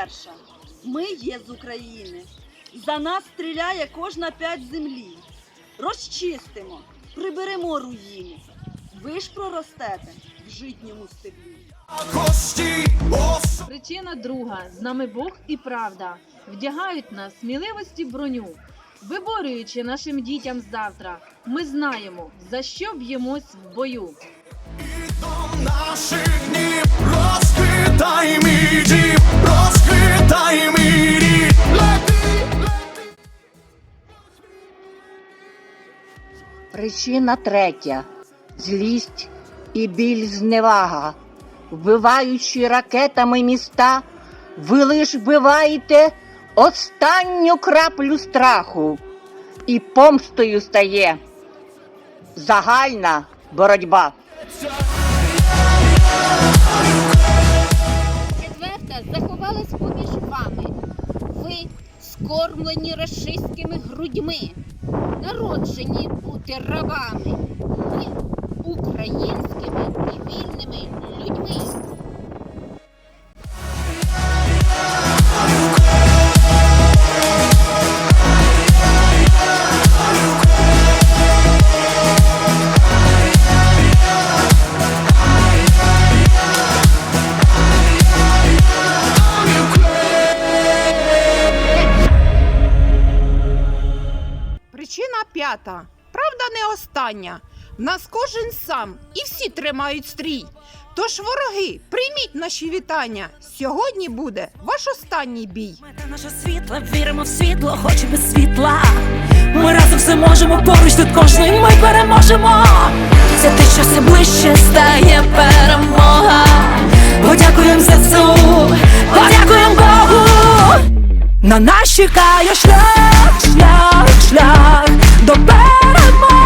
перша. Ми є з України. За нас стріляє кожна п'ять землі. Розчистимо, приберемо руїни. Ви ж проростете в житньому стеблі. Причина друга з нами Бог і правда вдягають нас сміливості броню. Виборюючи нашим дітям завтра, ми знаємо, за що б'ємось в бою. наших днів розквітай мій Причина третя злість і біль зневага. Вбиваючи ракетами міста, ви лиш вбиваєте останню краплю страху, і помстою стає загальна боротьба. Четверта заховалась поміж вами. Ви скормлені рашистськими грудьми, народжені бути рабами. Ми українськими і вільними Причина. Правда не остання. В нас кожен сам і всі тримають стрій. Тож, вороги, прийміть наші вітання. Сьогодні буде ваш останній бій. Мета наше світло, віримо в світло, хоч і без світла. Ми разом все можемо, поруч тут кожний ми переможемо. Це те, що все ближче стає перемога. Подякуємо ЗСУ, подякуємо Богу. На нас чекає шлях, шлях, шлях до перемоги.